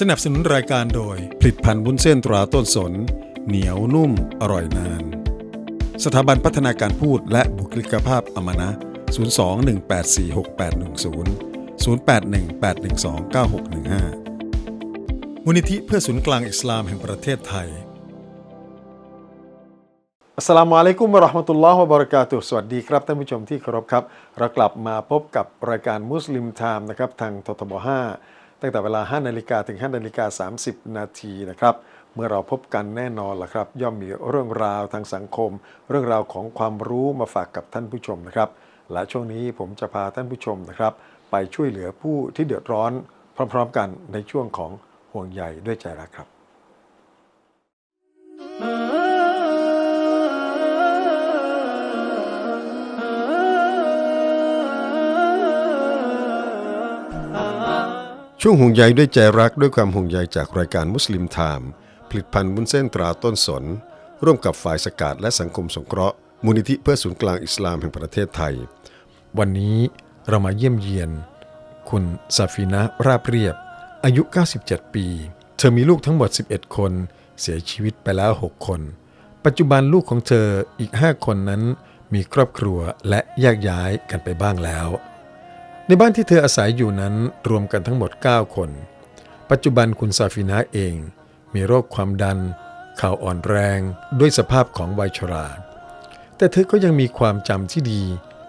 สนับสนุนรายการโดย ผลิตภัณฑ์วุ้นเส้นตราต้นสน เหนียวนุ่ม อร่อยนาน สถาบันพัฒนาการพูดและบุคลิกภาพอมนะ 02-1846810 0818129615 มูลนิธิเพื่อศูนย์กลางอิสลามแห่งประเทศไทยอัสลามุอะลัยกุมราะห์มะตุลลอฮ์วะบะเรกาตุสวัสดีครับท่านผู้ชมที่เคารพครับ เรากลับมาพบกับรายการมุสลิมไทม์นะครับทางททบ5 ตั้งแต่เวลา 5 นาฬิกาถึง 5 นาฬิกา 30 นาทีนะครับ เมื่อเราพบกันแน่นอนล่ะครับ ย่อมมีเรื่องราวทางสังคม เรื่องราวของความรู้มาฝากกับท่านผู้ชมนะครับ และช่วงนี้ผมจะพาท่านผู้ชมนะครับ ไปช่วยเหลือผู้ที่เดือดร้อนพร้อม ๆ กันในช่วงของห่วงใยด้วยใจรักครับ ช่วงห่วงใยด้วยใจรักด้วยความห่วงใยจากรายการมุสลิมไทม์ผลิตภัณฑ์วุ้นเส้นตราต้นสน ร่วมกับฝ่ายสกาดและสังคมสงเคราะห์มูลนิธิเพื่อศูนย์กลางอิสลามแห่งประเทศไทย วันนี้เรามาเยี่ยมเยียน คุณซาฟีนะราบเรียบ อายุ 97 ปี เธอมีลูกทั้งหมด 11 คน เสียชีวิตไปแล้ว 6 คน ปัจจุบันลูกของเธออีก 5 คนนั้นมีครอบครัวและแยกย้ายกันไปบ้างแล้ว ในบ้านที่เธออาศัยอยู่นั้นรวมกันทั้งหมด 9 คน ปัจจุบันคุณซาฟินาเอง มีโรคความดันเข่าอ่อนแรงด้วยสภาพของวัยชรา แต่เธอก็ยังมีความจำที่ดี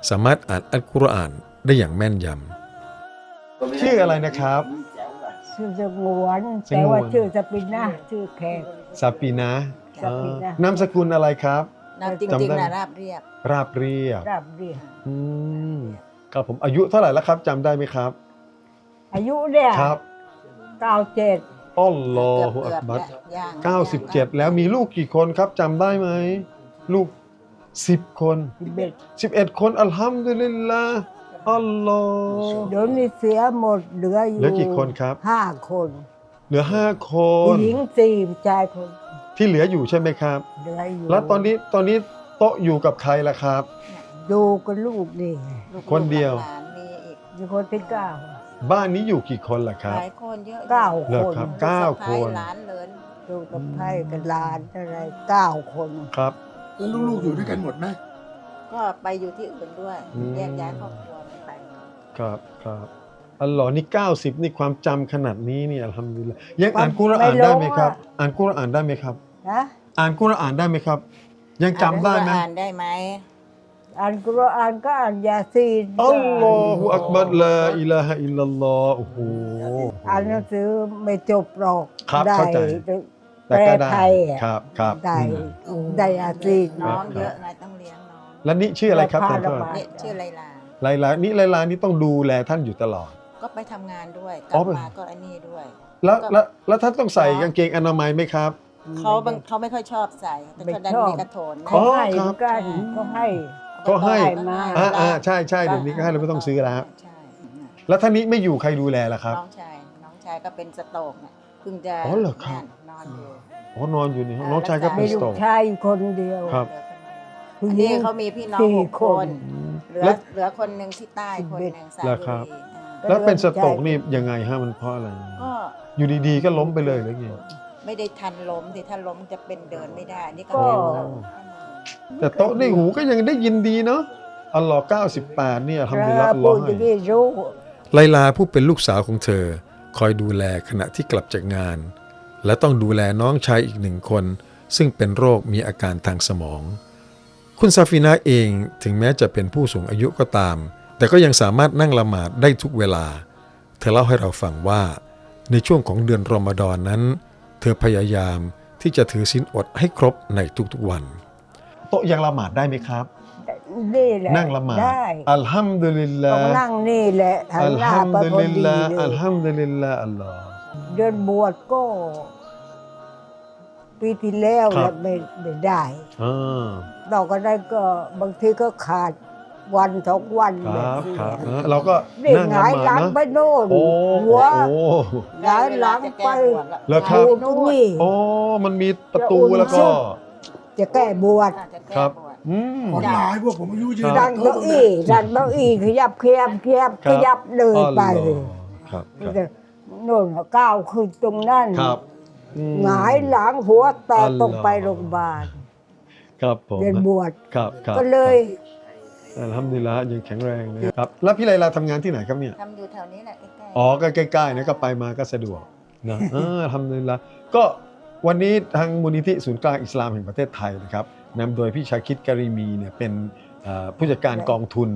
สามารถอ่านอัลกุรอานได้อย่างแม่นยำชื่ออะไรนะครับ ชื่อสงวนสงวนแต่ว่าชื่อสปินนะชื่อแขกซาปีนะซาปีนะเอ่อนามสกุลอะไรครับน้ำจจำริงได้ๆนะราบเรียบ ราบเรียบราบเรียบ อืม ครับผมอายุเท่าไหร่แล้วครับจำได้ไหมครับ อายุเนี่ยครับเก้าเจ็ดอัลลอเกือบฮุอัเกืกอบบัรแล้วย่าง97แล้วมีลูกกี่คนครับจำได้ไหมลูก10คนสิบเอ็ด11คนอัลฮัมดุลิลลาห์อัลลอฮ์เดี๋ยวนี้เสียหมดเหลืออยู่เหลือกี่คนครับ ห้าคนเหลือ5คผู้น หญิงสี่ผู้ชายคนที่เหลืออยู่ใช่ไหมครับ เหลืออยู่แล้วตอนนี้ตอนนี้โต๊ะอยู่กับใครล่ะครับ ดูกับลูกนี่ลูกๆคนเดียว หลานๆมีอีกมีคนที่เก้าบ้านนี้อยู่กี่คนล่ะครับหลายคนเยอะเก้าเหรอคนครับลูเก้าสะใภ้คนหลานเหลินดูกับไพ่กับหลานอะไรเก้าคนครับ แล้วลูกๆอยู่ด้วยกันหมดไหมก็ไปอยู่ที่อื่นด้วยอืม แยกย้ายครอบครัวกันไปครับครับอัลลอฮ์นี่ 90 นี่ความจำขนาดนี้นี่อัลฮัมดุลิลละยังอ่านกุรอานได้ไหมครับ อ่านกุรอานได้ไหมครับ นะอ่านกุรอานได้ไหมครับ ยังจำได้ไหมอ่านได้ไหม อ่านกุรอานก็อ่านยาซีนอัลลอฮฺอักบัรลาอิลาฮะอิลลัลลอฮ์โอ้โห อ่านหนังสือไม่จบหรอกครับได้เข้าใจ แปแต่ลก็ได้ไทยอะครับครับได้อืมได้อาซีน น้องครับเยอะไงต้องเลี้ยงน้องแล้วนี่ชื่ออะไรครับพาท่านระก็บายนี่ชื่อไลลา ไลลานี่ไลลานี่ต้องดูแลท่านอยู่ตลอด ก็ไปทำงานด้วยกอ๋ลัอบไป มาก็อันนี้ด้วย แล้วก็แล้วแล้วท่านต้องใส่กางเกงอนามัยไหมครับ เขาบางเขาไม่ค่อยชอบใส่แต่ไม่เขาดันชอบ มีกระโถนนะ เขาให้อ๋อครับกันอืมเขาให้ เขาให้มาอ่าอ่าใช่ใช่เดี๋ยวนี้ก็ให้เราไม่ต้องซื้อแล้ว ใช่แล้วท่านนี้ไม่อยู่ใครดูแลล่ะครับ น้องชายน้องชายก็เป็นสโตรกเนี่ยเพิ่งจะอ๋อเหรอครับนั่นนอนอยู่ อ๋อนอนอยู่นี่น้องชายก็เป็มีนสลูโตรกก ชายอยู่คนเดียวครับ ผู้อันหญินี้ง เขามีพี่น้องสี่หกคคนนเหลือแล้ว เหลือคนหนึ่งที่ใต้คนหนึ่งสระเหรอบุครับรีอ่าแล้วเป็นสโตรกนี่ยังไงฮะมันเพราะอะไร ก็อยู่ดีๆก็ล้มไปเลยหรือไง ไม่ได้ทันล้มที่ถ้าล้มจะเป็นเดินไม่ได้นี่ก็ก็ แค่ว่า แต่โต๊ะในหูก็ยังได้ยินดีเนาะอัลลอฮ์98 เนี่ยทำดีละอัลลอพูฮ์ดอให้ย่างนี้รู้ไลลาผู้เป็นลูกสาวของเธอ คอยดูแลขณะที่กลับจากงาน และต้องดูแลน้องชายอีกหนึ่งคน ซึ่งเป็นโรคมีอาการทางสมอง คุณซาฟินาเองถึงแม้จะเป็นผู้สูงอายุก็ตาม แต่ก็ยังสามารถนั่งละหมาดได้ทุกเวลา เธอเล่าให้เราฟังว่า ในช่วงของเดือนรอมฎอนนั้น เธอพยายามที่จะถือศีลอดให้ครบในทุกๆวัน โต๊ะยังละหมาดได้ไหมครับ นี่แหละนั่งละหมาดได้อัลฮัมดุลิลลาต้องห์นั่งนี่แหละหันอัลหน้าฮัมไปดุพอลิลดีลาห์เลอัลยฮัมดุลิลลาห์อัลลอฮ์ เดินบวชก็ ปีที่แล้วครัแล้บวไม่ไม่ได้อ่าเราก็ได้ก็บางทีก็ขาดวันสองวันคแบรับบนี้ครับเออเราก็นี่นั่งหละงายหหลัมาดงไปนะโน่นโอ้หัวโอ้ หงายหลังไปแล้วครับดูตรงนี้ โอ้มันมีประตูแล้วก็ จะแก้บวชอาจจะแก้ครับบวชอืมคนหลายพวกผมอายุยืนดันเก้าอี้ดันเก้าอี้ขยับขยับขยับครัขบยับเลยอ๋อไปเหรอครับครับ โน่นก้าวขึ้นตรงนั้นครับอืม หงายหลังหัวแตกอ๋อเหรอต้องไปโรงพยาบาลครับผมเรียนบวชครับครับก็เลยอัลฮัมดุลิลละห์ยังแข็งแรงนะครับ แล้วพี่ไลลาทำงานที่ไหนครับเนี่ย ทำอยู่แถวนี้แหละใกล้ๆอ๋อก็ใกล้ๆนะก็ไปมาก็สะดวกนะเออทำเลยละก็ วันนี้ทางมูลนิธิศูนย์กลางอิสลามแห่งประเทศไทยนะครับนำโดยพี่ชาคิดการีมีเนี่ยเป็นเอ่อผู้จัดการกองทุน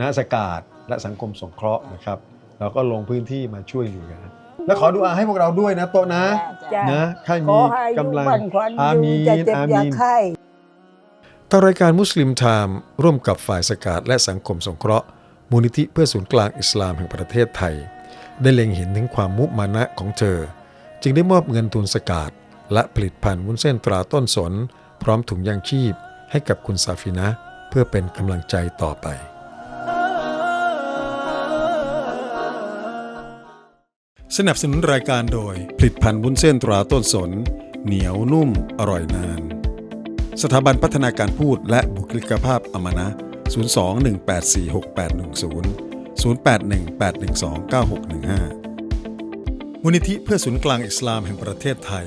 นะสกาดและสังคมสงเคราะห์นะครับเราก็ลงพื้นที่มาช่วยเหลือแล้วขอดูอาให้พวกเราด้วยนะโตะนะจ้ะนะให้ขมีอให้อายุกำลังมั่นขวัญอายืมีนจะนเจ็บอาอย่ามีนไข้ทางรายการมุสลิมไทม์ร่วมกับฝ่ายสกาดและสังคมสงเคราะห์ มูลนิธิเพื่อศูนย์กลางอิสลามแห่งประเทศไทย ได้เล็งเห็นถึงความมุมานะของเธอ จึงได้มอบเงินทุนสกาด และผลิตภัณฑ์วุ้นเส้นตราต้นสน พร้อมถุงยางชีพให้กับคุณซาฟินะ เพื่อเป็นกำลังใจต่อไปสนับสนุนรายการโดย ผลิตภัณฑ์วุ้นเส้นตราต้นสน เหนียวนุ่ม อร่อยนาน สถาบันพัฒนาการพูดและบุคลิกภาพอมนะ 02-1846810 0818129615 มูลนิธิเพื่อศูนย์กลางอิสลามแห่งประเทศไทย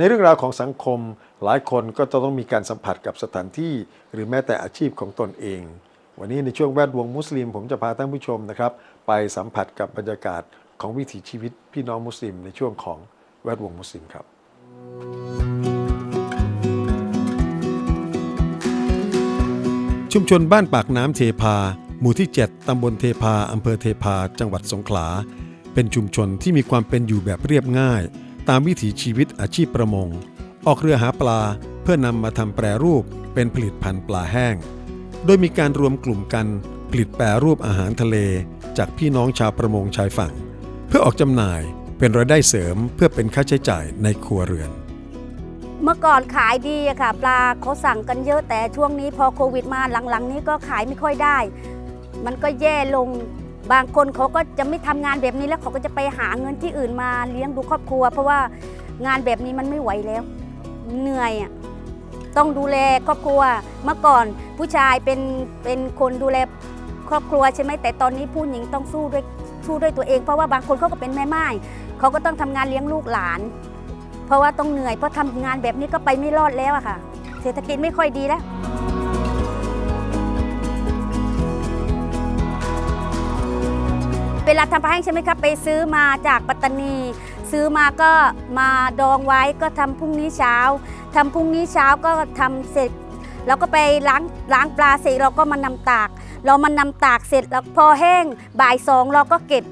ในเรื่องราวของสังคมหลายคนก็จะต้องมีการสัมผัสกับสถานที่ หรือแม้แต่อาชีพของตนเอง วันนี้ในช่วงแวดวงมุสลิม ผมจะพาท่านผู้ชมนะครับ ไปสัมผัสกับบรรยากาศของวิถีชีวิตพี่น้องมุสลิม ในช่วงของแวดวงมุสลิมครับ ชุมชนบ้านปากน้ำเทพา หมู่ที่ 7 ตำบลเทพาอำเภอเทพา จังหวัดสงขลา เป็นชุมชนที่มีความเป็นอยู่แบบเรียบง่าย ตามวิถีชีวิตอาชีพประมง ออกเรือหาปลาเพื่อนำมาทำแปรรูปเป็นผลิตภัณฑ์ปลาแห้ง โดยมีการรวมกลุ่มกันผลิตแปรรูปอาหารทะเล จากพี่น้องชาวประมงชายฝั่ง เพื่อออกจำหน่ายเป็นรายได้เสริมเพื่อเป็นค่าใช้จ่ายในครัวเรือน เมื่อก่อนขายดีอะค่ะ ปลาเขาสั่งกันเยอะแต่ช่วงนี้พอโควิดมาหลังๆ นี้ก็ขายไม่ค่อยได้ มันก็แย่ลง บางคนเขาก็จะไม่ทำงานแบบนี้แล้วเขาก็จะไปหาเงินที่อื่นมาเลี้ยงดูครอบครัว เพราะว่างานแบบนี้มันไม่ไหวแล้ว เหนื่อยอะต้องดูแลครอบครัวเมื่อก่อนผู้ชายเป็นเป็นคนดูแลครอบครัวใช่ไหมแต่ตอนนี้ผู้หญิงต้องสู้ด้วยสู้ด้วยตัวเอง เพราะว่าบางคนเขาก็เป็นแม่ไม้เขาก็ต้องทำงานเลี้ยงลูกหลาน เพราะว่าต้องเหนื่อยเพราะทำงานแบบนี้ก็ไปไม่รอดแล้วอะค่ะ เศรษฐกิจไม่ค่อยดีแล้ว เวลาทำปลาแห้งใช่ไหมครับไปซื้อมาจากปัตตานี ซื้อมาก็มาดองไว้ก็ทำพรุ่งนี้เช้าทำพรุ่งนี้เช้าก็ทำเสร็จ เราก็ไปล้างล้างปลาเสร็จเราก็มานำตาก เรามานำตากเสร็จแล้วพอแห้งบ่ายสองเราก็เก็บ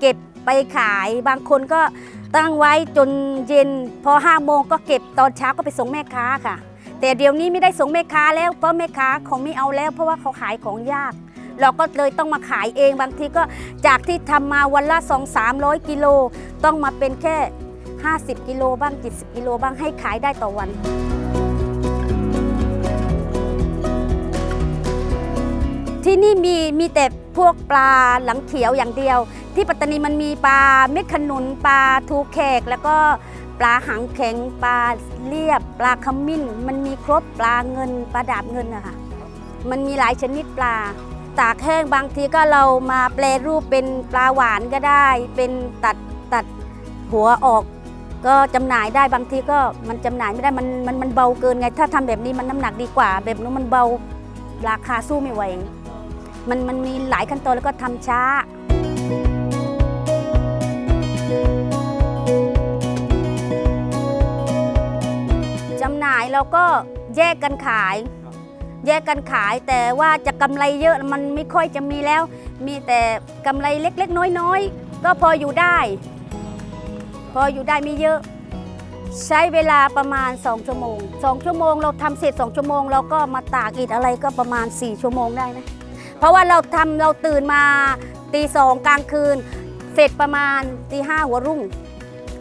เก็บไปขายบางคนก็ตั้งไว้จนเย็น พอห้าโมงก็เก็บตอนเช้าก็ไปส่งแม่ค้าค่ะ แต่เดี๋ยวนี้ไม่ได้ส่งแม่ค้าแล้วเพราะแม่ค้าเขาไม่เอาแล้ว เพราะว่าเขาขายของยาก เราก็เลยต้องมาขายเองบางทีก็จากที่ทำมาวันละ 2 3 0 0 กิโล ต้องมาเป็นแค่ 50 กิโลบ้าง70กิโลบ้างให้ขายได้ต่อวันที่นี่มีมีแต่พวกปลาหลังเขียวอย่างเดียว ที่ปัตตานีมันมีปลาเม็ดขนุนปลาทูแขก แล้วก็ปลาหางแข็งปลาเรียบ ปลาขมิ้น มันมีครบปลาเงินปลาดาบเงินอะค่ะมันมีหลายชนิดปลา ตากแห้งบางทีก็เรามาแปลรูปเป็นปลาหวานก็ได้ เป็นตัดตัดหัวออก ก็จำหน่ายได้บางทีก็มันจำหน่ายไม่ได้มันมันมันเบาเกินไง ถ้าทำแบบนี้มันน้ำหนักดีกว่า แบบนู้นมันเบาราคาสู้ไม่ไหวมันมันมีหลายขั้นตอนแล้วก็ทำช้าจำหน่ายเราก็แยกกันขาย แยกกันขายแต่ว่าจะกำไรเยอะมันไม่ค่อยจะมีแล้ว มีแต่กำไรเล็กๆ น้อยๆ ก็พออยู่ได้ พออยู่ได้ไม่เยอะ ใช้เวลาประมาณ 2 ชั่วโมง 2 ชั่วโมงเราทำเสร็จ 2 ชั่วโมง เราก็มาตากอีกอะไรก็ประมาณ 4 ชั่วโมงได้นะเพราะว่าเราทำเราตื่นมาตีสองกลางคืน เสร็จประมาณตีห้าหัวรุ่ง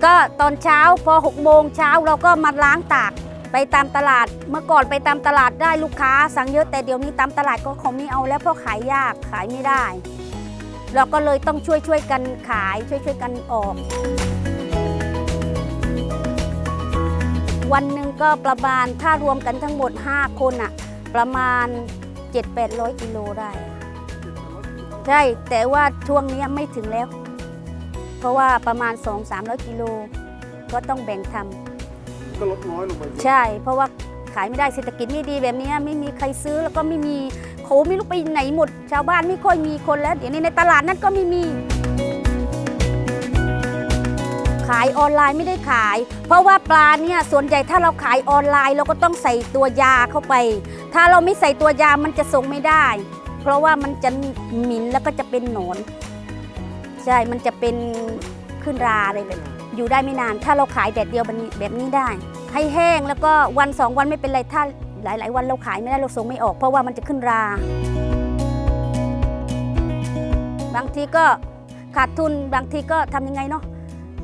ก็ตอนเช้าพอ6โมงเช้าเราก็มาล้างตาก ไปตามตลาด เมื่อก่อนไปตามตลาดได้ลูกค้า สั่งเยอะแต่เดี๋ยวนี้ตามตลาดก็เขาไม่เอาแล้วเพราะขายยากขายไม่ได้ เราก็เลยต้องช่วยช่วยๆกันขายช่วยช่วยๆกันออก วันหนึ่งก็ประมาณถ้ารวมกันทั้งหมด 5 คนอะประมาณ 7-800กิโลได้ ใช่ แต่ว่าช่วงนี้ไม่ถึงแล้ว เพราะว่าประมาณ 2-300กิโลก็ต้องแบ่งทำ ก็ลดน้อยลงไปใช่ เพราะว่าขายไม่ได้เศรษฐกิจไม่ดีแบบนี้ไม่มีใครซื้อแล้วก็ไม่มีเขาไม่รู้ไปไหนหมด ชาวบ้านไม่ค่อยมีคนแล้ว เดี๋ยวนี้ในตลาดนั้นก็ไม่มี ขายออนไลน์ไม่ได้ขาย เพราะว่าปลาเนี่ยส่วนใหญ่ถ้าเราขายออนไลน์ เราก็ต้องใส่ตัวยาเข้าไป ถ้าเราไม่ใส่ตัวยามันจะส่งไม่ได้ เพราะว่ามันจะหมินแล้วก็จะเป็นหนอน ใช่มันจะเป็นขึ้นราอะไรแบบนี้ อยู่ได้ไม่นาน ถ้าเราขายแดดเดียวแบบนี้ได้ ให้แห้งแล้วก็วันสองวันไม่เป็นไรถ้าหลาย ๆ วันเราขายไม่ได้เราส่งไม่ออก เพราะว่ามันจะขึ้นรา บางทีก็ขาดทุนบางทีก็ทำยังไงเนาะ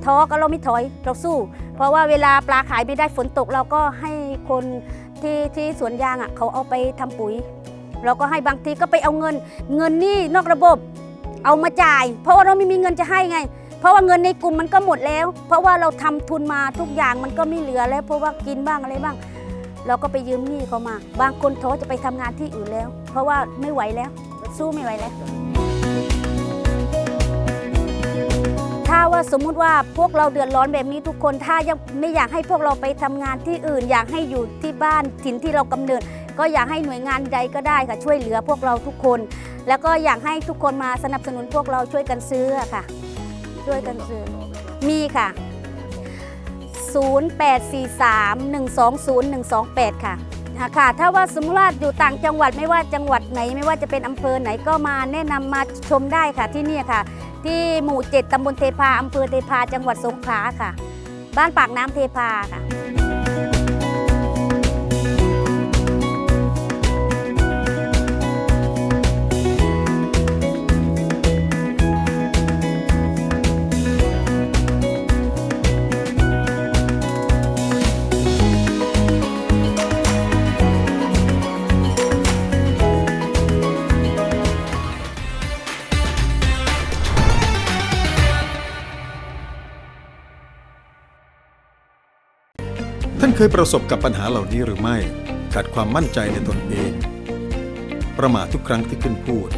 ท้อก็เราไม่ถอยเราสู้ เพราะว่าเวลาปลาขายไม่ได้ฝนตก เราก็ให้คนที่ที่สวนยางอะเขาเอาไปทำปุ๋ย เราก็ให้บางทีก็ไปเอาเงิน เงินนี่นอกระบบเอามาจ่าย เพราะว่าเราไม่มีเงินจะให้ไง ราะว่าเงินในกลุ่มมันก็หมดแล้ว เพราะว่าเราทำทุนมาทุกอย่างมันก็ไม่เหลือแล้ว เพราะว่ากินบ้างอะไรบ้าง เราก็ไปยืมหนี้เขามา บางคนท้อจะไปทำงานที่อื่นแล้ว เพราะว่าไม่ไหวแล้ว สู้ไม่ไหวแล้ว ถ้าว่าสมมุติว่าพวกเราเดือดร้อนแบบนี้ทุกคน ถ้ายังไม่อยากให้พวกเราไปทำงานที่อื่น อยากให้อยู่ที่บ้านถิ่นที่เรากำเนิด ก็อยากให้หน่วยงานใดก็ได้ค่ะช่วยเหลือพวกเราทุกคน แล้วก็อยากให้ทุกคนมาสนับสนุนพวกเราช่วยกันซื้อค่ะ ช่วยกันซื้อมีค่ะ 0843120128 ค่ะค่ะ ถ้าว่าสมมติว่าอยู่ต่างจังหวัดไม่ว่าจังหวัดไหน ไม่ว่าจะเป็นอำเภอไหนก็มาแนะนำมาชมได้ค่ะที่นี่ค่ะ ที่หมู่ 7ตำบลเทพาอำเภอเทพาจังหวัดสงขลาค่ะ บ้านปากน้ำเทพาค่ะ ยประสบกับปัญหาเหล่านี้หรือไม่ ขาดความมั่นใจในตนเอง ประมาททุกครั้งที่ขึ้นพูด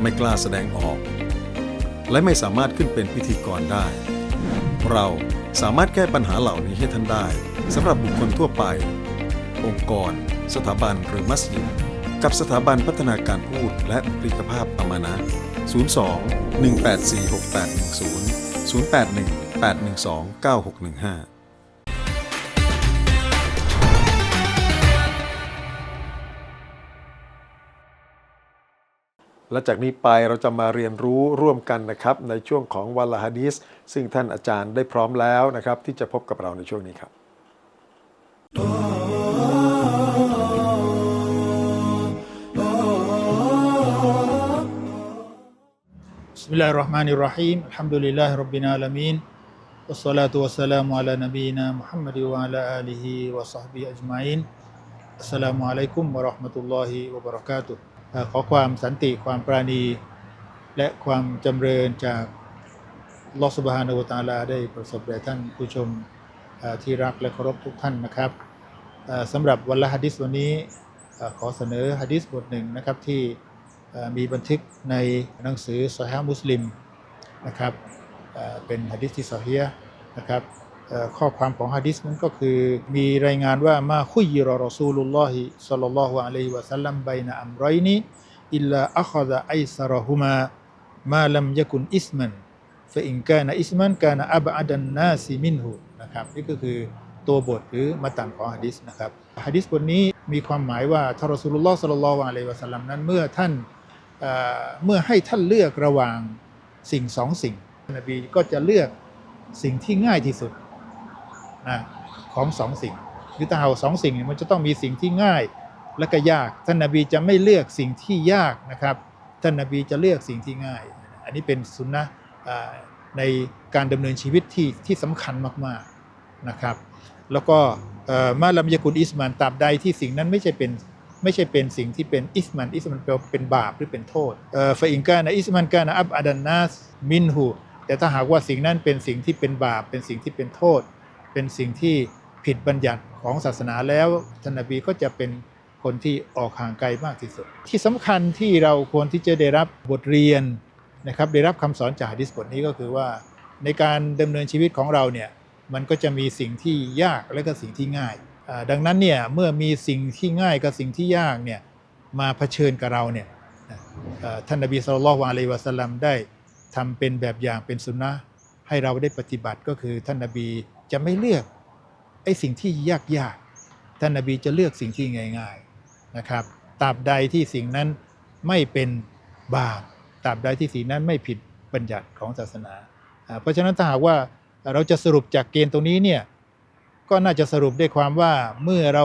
ไม่กล้าแสดงออก และไม่สามารถขึ้นเป็นพิธีกรได้ เราสามารถแก้ปัญหาเหล่านี้ให้ท่านได้สำหรับบุคคลทั่วไป องค์กร สถาบันหรือมัสยิดกับสถาบันพัฒนาการพูดและบุคลิกภาพอามานะ 02 184 6810 081 812 9615 และจากนี้ไปเราจะมาเรียนรู้ร่วมกันนะครับ ในช่วงของวันละฮะดีสซึ่งท่านอาจารย์ได้พร้อมแล้วนะครับ ที่จะพบกับเราในช่วงนี้ครับ بسم الله الرحمن الرحيم الحمد لله رب العالمين والصلاة والسلام على نبينا محمد وعلى آله وصحبه أجمعين السلام عليكم ورحمة الله وبركاته เอ่อ ขอความสันติความปราณี และความจำเริญจากลอสบฮานาตาลาได้ประสบแด่ท่านผู้ชมที่รักและเคารพทุกท่านนะครับสำหรับวันละฮะดิษวันนี้ขอเสนอฮะดิษบทหนึ่งนะครับที่มีบันทึกในหนังสือซอฮามุสลิมนะครับเป็นฮะดิษที่ซอฮียนะครับ ข้อความของฮะดิษนั้นก็คือมีรายงานว่ามาคุยรอรอซูลุลลอฮิศ็อลลัลลอฮุอะลัยฮิวะสัลลัมบนะอัมรอยนีอิลลาอัคซะไอซะรอฮุมามาลัมยะกุนอิสมันฟะอินกานะอิสมันกานะอับอะดันนาซิมินหูนะครับนี่ก็คือตัวบทหรือมาตันของฮะดิษนะครับฮะดิษบทนี้มีความหมายว่าทารอซูลุลลอฮ์ศ็อลลัลลอฮุอะลัยฮิวะสัลลัมนั้นเมื่อท่านเมื่อให้ท่านเลือกระหว่างสิ่งสองสิ่ง นบีก็จะเลือกสิ่งที่ง่ายที่สุด นะของสองสิ่งคือถ้าเอาสองสิ่งเนี่ยมันจะต้องมีสิ่งที่ง่ายและก็ยาก ท่านนบีจะไม่เลือกสิ่งที่ยากนะครับ ท่านนบีจะเลือกสิ่งที่ง่าย อันนี้เป็นสุนนะในการดำเนินชีวิตที่ที่สำคัญมากๆนะครับ แล้วก็มาลำยากุลอิสมานตราบใดที่สิ่งนั้นไม่ใช่เป็นไม่ใช่เป็นสิ่งที่เป็นอิสมันอิสมันแปลว่าเป็นบาปหรือเป็นโทษเอ่อฟาอิงกานะอิสมันกานะอับอาดันนัสมินหูแต่ถ้าหากว่าสิ่งนั้นเป็นสิ่งที่เป็นบาปเป็นสิ่งที่เป็นโทษ เป็นสิ่งที่ผิดบัญญัติของศาสนาแล้วท่านนบีก็จะเป็นคนที่ออกห่างไกลมากที่สุด ที่สำคัญที่เราควรที่จะได้รับบทเรียนนะครับได้รับคำสอนจากฮะดิษบทนี้ก็คือว่า ในการดำเนินชีวิตของเราเนี่ยมันก็จะมีสิ่งที่ยากและก็สิ่งที่ง่าย ดังนั้นเนี่ยเมื่อมีสิ่งที่ง่ายกับสิ่งที่ยากเนี่ยมาเผชิญกับเราเนี่ยท่านนบีสุลต่านละฮ์อะลัยฮิวะสัลลัมได้ทำเป็นแบบอย่างเป็นสุนนะให้เราได้ปฏิบัติก็คือท่านนบี จะไม่เลือกไอ้สิ่งที่ยากยากท่านนบีจะเลือกสิ่งที่ง่ายๆนะครับตราบใดที่สิ่งนั้นไม่เป็นบาปตราบใดที่สิ่งนั้นไม่ผิดบัญญัติของศาสนา เพราะฉะนั้นถ้าหากว่าเราจะสรุปจากเกณฑ์ตรงนี้เนี่ยก็น่าจะสรุปได้ความว่าเมื่อเรา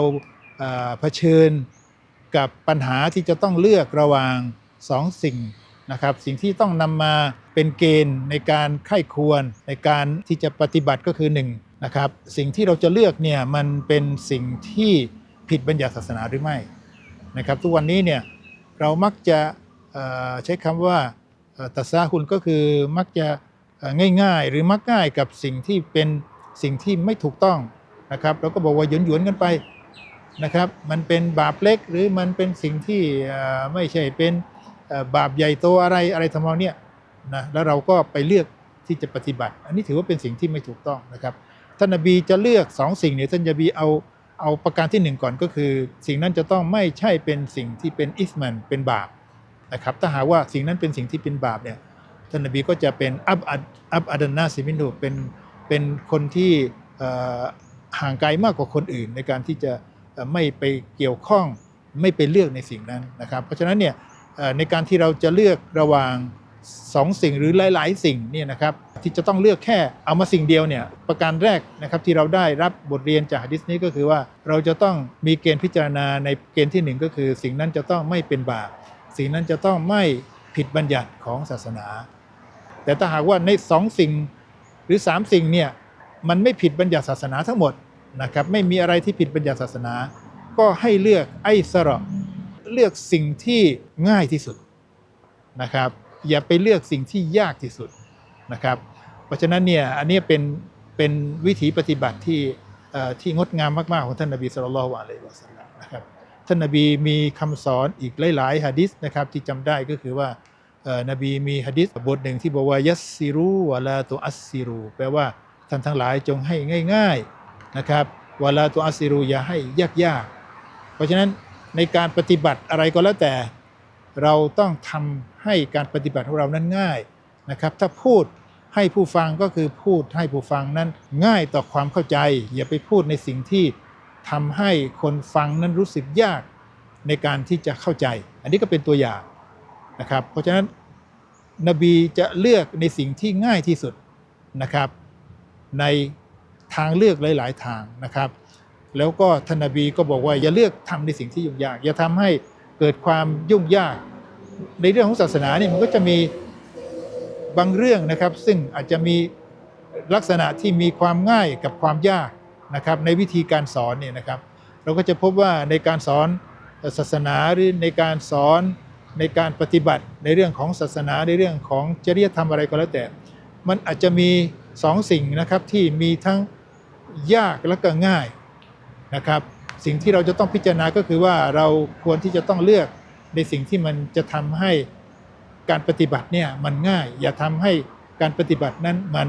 อ่าเผชิญกับปัญหาที่จะต้องเลือกระหว่างสองสิ่งนะครับสิ่งที่ต้องนำมาเป็นเกณฑ์ในการไข้ควรในการที่จะปฏิบัติก็คือห นะครับสิ่งที่เราจะเลือกเนี่ยมันเป็นสิ่งที่ผิดบัญญัติศาสนาหรือไม่นะครับทุกวันนี้เนี่ยเรามักจะใช้คำว่าตัสซาฮุนก็คือมักจะง่ายๆ หรือมักง่ายกับสิ่งที่เป็นสิ่งที่ไม่ถูกต้องนะครับเราก็บอกว่าหยวนๆกันไปนะครับมันเป็นบาปเล็กหรือมันเป็นสิ่งที่ไม่ใช่เป็นบาปใหญ่โตอะไรอะไรทำนองเนี้ยนะแล้วเราก็ไปเลือกที่จะปฏิบัติ อันนี้ถือว่าเป็นสิ่งที่ไม่ถูกต้องนะครับ ท่านนบีจะเลือกสองสิ่งเนี่ยท่านนบีเอาเอาประการที่หนึ่งก่อนก็คือ สิ่งนั้นจะต้องไม่ใช่เป็นสิ่งที่เป็นอิสมันเป็นบาปนะครับถ้าหากว่าสิ่งนั้นเป็นสิ่งที่เป็นบาปเนี่ยท่านนบีก็จะเป็นอับอัดอับอัดนาซิมินดูเป็นเป็นคนที่เอ่อห่างไกลมากกว่าคนอื่น ในการที่จะไม่ไปเกี่ยวข้องไม่ไปเลือกในสิ่งนั้นนะครับ เพราะฉะนั้นเนี่ยในการที่เราจะเลือกระหว่างสองสิ่งหรือหลาย ๆ สิ่งเนี่ยนะครับ ที่จะต้องเลือกแค่เอามาสิ่งเดียวเนี่ยประการแรกนะครับที่เราได้รับบทเรียนจากฮะดิษนี้ก็คือว่าเราจะต้องมีเกณฑ์พิจารณาในเกณฑ์ที่หนึ่งก็คือ สิ่งนั้นจะต้องไม่เป็นบาปสิ่งนั้นจะต้องไม่ผิดบัญญัติของศาสนา แต่ถ้าหากว่าในสองสิ่งหรือสามสิ่งเนี่ยมันไม่ผิดบัญญัติศาสนาทั้งหมดนะครับไม่มีอะไรที่ผิดบัญญัติศาสนา ก็ให้เลือกไอ้สระเลือกสิ่งที่ง่ายที่สุดนะครับ อย่าไปเลือกสิ่งที่ยากที่สุดนะครับ เพราะฉะนั้นเนี่ยอันนี้เป็นเป็นวิถีปฏิบัติที่ที่งดงามมากๆของท่านนบีสุลต่านละฮ์อะลัยวะสัลลัมนะครับท่านนบีมีคำสอนอีกหลายๆฮะดิษนะครับที่จำได้ก็คือว่านบีมีฮะดิษบทหนึ่งที่บอกว่ายัสซิรูวะลาตุอัสซิรูแปลว่าท่านทั้งหลายจงให้ง่าย ๆนะครับวะลาตุอัสซิรูอย่าให้ยากๆ เพราะฉะนั้นในการปฏิบัติอะไรก็แล้วแต่ เราต้องทำให้การปฏิบัติของเรานั้นง่ายนะครับ ถ้าพูด ให้ผู้ฟังก็คือพูดให้ผู้ฟังนั้นง่ายต่อความเข้าใจ อย่าไปพูดในสิ่งที่ทำให้คนฟังนั้นรู้สึกยากในการที่จะเข้าใจ อันนี้ก็เป็นตัวอย่างนะครับ เพราะฉะนั้นนบีจะเลือกในสิ่งที่ง่ายที่สุดนะครับ ในทางเลือกหลาย ๆ ทางนะครับ แล้วก็ท่านนบีก็บอกว่าอย่าเลือกทำในสิ่งที่ยุ่งยาก อย่าทำให้เกิดความยุ่งยาก ในเรื่องของศาสนาเนี่ยมันก็จะมี บางเรื่องนะครับ ซึ่งอาจจะมีลักษณะที่มีความง่ายกับความยากนะครับ ในวิธีการสอนเนี่ยนะครับ เราก็จะพบว่าในการสอนศาสนาหรือในการสอนในการปฏิบัติในเรื่องของศาสนาในเรื่องของจริยธรรมอะไรก็แล้วแต่ มันอาจจะมีสองสิ่งนะครับที่มีทั้งยากและก็ง่ายนะครับ สิ่งที่เราจะต้องพิจารณาก็คือว่าเราควรที่จะต้องเลือกในสิ่งที่มันจะทำให้ การปฏิบัติเนี่ยมันง่าย อย่าทำให้การปฏิบัตินั้นมัน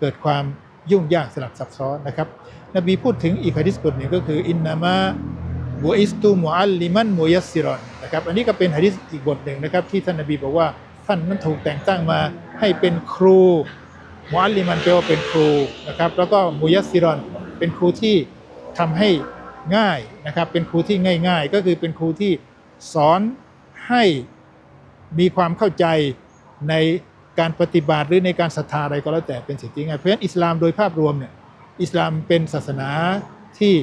เกิดความยุ่งยากสลับซับซ้อนนะครับ นบีพูดถึงอีกฮะดิษบทหนึ่งก็คืออินนามะบุอิสตูมุอัลลิมันมุยัสซิรอนนะครับอันนี้ก็เป็นฮะดิษอีกบทหนึ่งนะครับที่ท่านนบีบอกว่าท่านนั้นถูกแต่งตั้งมาให้เป็นครูมุอัลลิมันแปลว่าเป็นครูนะครับแล้วก็มุยัสซิรอนเป็นครูที่ทำให้ง่ายนะครับเป็นครูที่ง่าย ๆ ก็คือเป็นครูที่สอนให้ มีความเข้าใจในการปฏิบัติหรือในการศรัทธาอะไรก็แล้วแต่เป็นสิ่งที่ง่ายเพราะฉะนั้นอิสลามโดยภาพรวมเนี่ยอิสลามเป็นศาสนาที่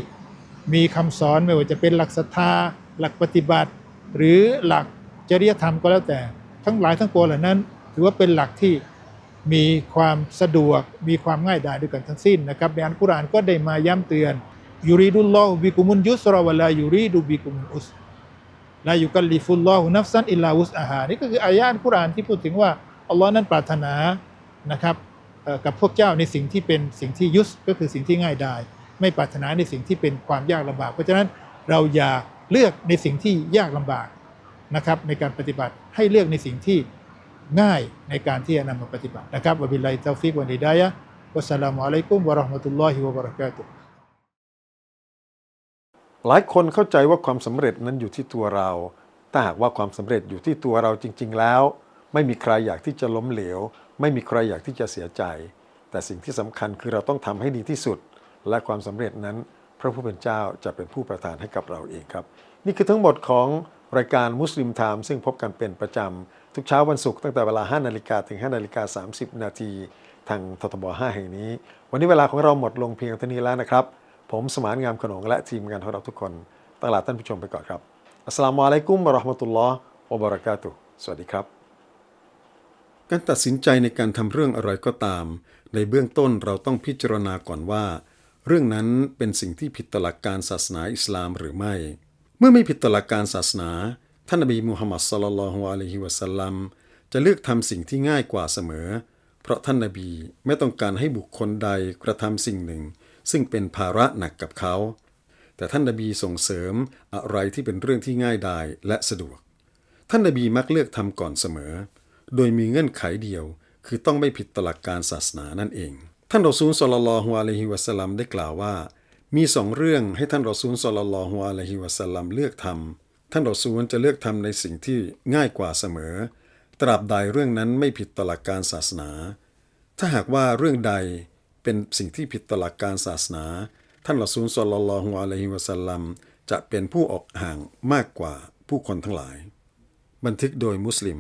มีคำสอนไม่ว่าจะเป็นหลักศรัทธา หลักปฏิบัติ หรือหลักจริยธรรมก็แล้วแต่ ทั้งหลายทั้งปวงเหล่านั้น ถือว่าเป็นหลักที่มีความสะดวกมีความง่ายดายด้วยกันทั้งสิ้นนะครับในอัลกุรานก็ได้มาย้ำเตือนยูริดุลลอฮุบิกุมุนยุสรวะลายูริดุบิกุมุนอุส ลายุกัลลิฟุลลอฮุนัฟซันอิลลาวุสอาหานี่ก็คืออายะห์กุรอานที่พูดถึงว่าอัลลอฮ์นั้นปรารถนานะครับกับพวกเจ้าในสิ่งที่เป็นสิ่งที่ยุสก็คือสิ่งที่ง่ายดาย ไม่ปรารถนาในสิ่งที่เป็นความยากลำบาก เพราะฉะนั้นเราอย่าเลือกในสิ่งที่ยากลำบากนะครับในการปฏิบัติให้เลือกในสิ่งที่ง่ายในการที่จะนำมาปฏิบัตินะครับวบิลลาฮิตาฟิกวันฮิดายะวัสสลามุอะลัยกุมวะเราะห์มะตุลลอฮิวะบะเราะกาตุฮ์ หลายคนเข้าใจว่าความสำเร็จนั้นอยู่ที่ตัวเรา ถ้าหากว่าความสำเร็จอยู่ที่ตัวเราจริง ๆ แล้ว ไม่มีใครอยากที่จะล้มเหลว ไม่มีใครอยากที่จะเสียใจ แต่สิ่งที่สำคัญคือเราต้องทำให้ดีที่สุด และความสำเร็จนั้น พระผู้เป็นเจ้าจะเป็นผู้ประทานให้กับเราเองครับ นี่คือทั้งหมดของรายการมุสลิมไทม์ซึ่งพบกันเป็นประจำ ทุกเช้าวันศุกร์ตั้งแต่เวลา 5 นาฬิกาถึง 5 นาฬิกา 30 นาทีทางททบ 5 แห่งนี้ วันนี้เวลาของเราหมดลงเพียงเท่านี้แล้วนะครับ ผมสมานงามขนงและทีมงานของเราทุกคนตั้งลาท่านผู้ชมไปก่อนครับ อัสลามุอะลัยกุมวะราะห์มะตุลลอฮ์วะบะเรากาตุสวัสดีครับ การตัดสินใจในการทำเรื่องอะไรก็ตาม ในเบื้องต้นเราต้องพิจารณาก่อนว่า เรื่องนั้นเป็นสิ่งที่ผิดตลักการศาสนาอิสลามหรือไม่ เมื่อไม่ผิดตลักการศาสนา ท่านนบีมุฮัมมัดศ็อลลัลฮุอะลัยฮิวะสัลลัมจะเลือกทำสิ่งที่ง่ายกว่าเสมอ เพราะท่านนบีไม่ต้องการให้บุคคลใดกระทำสิ่งหนึ่ง ซึ่งเป็นภาระหนักกับเขา แต่ท่านนบีส่งเสริมอะไรที่เป็นเรื่องที่ง่ายดายและสะดวก ท่านนบีมักเลือกทำก่อนเสมอ โดยมีเงื่อนไขเดียว คือต้องไม่ผิดตลักการศาสนานั่นเอง ท่านรอซูลศ็อลลัลฮุอะลัยฮิวะสลัมได้กล่าวว่า มีสองเรื่องให้ท่านรอซูลศ็อลลัลฮุอะลัยฮิวะสลัมเลือกทำท่านรอซูลจะเลือกทำในสิ่งที่ง่ายกว่าเสมอ ตราบใดเรื่องนั้นไม่ผิดตลักการศาสนาถ้าหากว่าเรื่องใด เป็นสิ่งที่ผิดตหลักการศาสนา ท่านละซูลสลลลอฮุอะลัยฮิวะสัลลัมจะเป็นผู้ออกห่างมากกว่าผู้คนทั้งหลาย บันทึกโดยมุสลิม